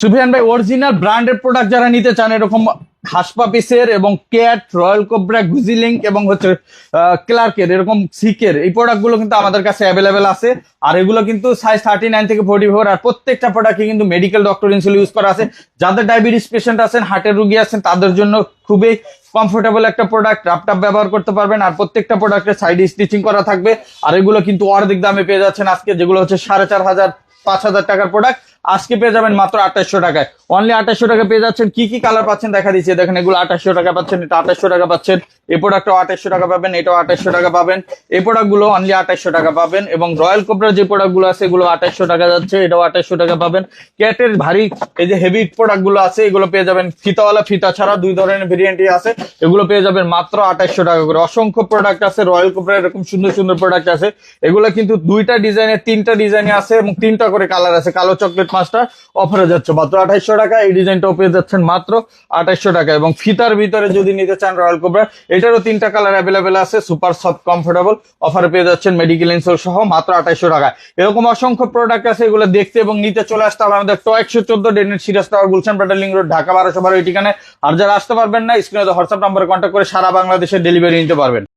সুফিয়ান ভাই original branded product যারা নিতে চান, এরকম হাসপাপিসের এবং ক্যাট, রয়্যাল কোবরা গুজিলিং এবং হচ্ছে ক্লার্কের, এরকম সিকের, এই প্রোডাক্টগুলো কিন্তু আমাদের কাছে অ্যাভেলেবেল আছে। আর এগুলো কিন্তু সাইজ থার্টি নাইন থেকে ফোর্টি ফোর আর প্রত্যেকটা প্রোডাক্টে কিন্তু মেডিকেল ডক্টর ইনসুল ইউজ করা আছে। যাদের ডায়াবেটিস পেশেন্ট আছেন হার্টের রুগী আছেন, তাদের জন্য খুবই কমফোর্টেবল একটা প্রোডাক্ট ল্যাপটপ ব্যবহার করতে পারবেন, আর প্রত্যেকটা প্রোডাক্টের সাইডে স্টিচিং করা থাকবে। আর এগুলো কিন্তু অর্ধেক দামে পেয়ে যাচ্ছেন আজকে, যেগুলো হচ্ছে সাড়ে চার হাজার, পাঁচ হাজার টাকার প্রোডাক্ট আজকে পেয়ে যাবেন মাত্র আঠাশশো টাকায়। অনলি আঠাশশো টাকা পেয়ে যাচ্ছেন। কি কি কালার পাচ্ছেন দেখা দিচ্ছি। দেখেন, এগুলো আঠাশশো টাকা পাচ্ছেন, এটা আঠাশশো টাকা পাচ্ছেন। এই প্রোডাক্টও আঠাশশো টাকা পাবেন, এটাও আঠাশশো টাকা পাবেন। এই প্রোডাক্টগুলো অনলি আঠাশশো টাকা পাবেন এবং রয়্যাল কোবরার যে প্রোডাক্টগুলো আছে, এগুলো আঠাশশো টাকা যাচ্ছে, এটাও আঠাশশো টাকা পাবেন। ক্যাটের ভারী, এই যে হেভি প্রোডাক্টগুলো আছে, এগুলো পেয়ে যাবেন। ফিতাওয়ালা ফিতা ছাড়া দুই ধরনের ভেরিয়েন্টই আছে। এগুলো পেয়ে যাবেন মাত্র আঠাশশো টাকা করে। অসংখ্য প্রোডাক্ট আছে রয়্যাল কোবরা এরকম সুন্দর সুন্দর প্রোডাক্ট আছে। এগুলো কিন্তু দুইটা ডিজাইনের তিনটা ডিজাইনে আছে এবং তিনটা করে কালার আছে। কালো চকলেট মাছটা অফারে যাচ্ছে। মাত্র আঠাইশশো টাকা, এই ডিজাইনটাও পেয়ে যাচ্ছেন মাত্র আঠাইশশো টাকা। এবং ফিতার ভিতরে যদি নিতে চান রয়্যাল কোবরা এটারও তিনটা কালার অ্যাভেলেবেল আছে সুপার সফট কমফোর্টেবল অফারে পেয়ে যাচ্ছেন মেডিকেল ইনসোল সহ মাত্র আঠাইশশো টাকা। এরকম অসংখ্য প্রোডাক্ট আছে, এগুলো দেখতে এবং নিতে চলে আসতে হবে আমাদের টো একশো চোদ্দ ডেনের সিরাজ টাওয়ার গুলশান পেটার লিং রোড ঢাকা বারোশো বারো, এই ঠিকানায়। আর যারা আসতে পারবেন না স্ক্রিনে হোয়াটসঅ্যাপ নাম্বারে কন্ট্যাক্ট করে সারা বাংলাদেশে ডেলিভারি নিতে পারবেন।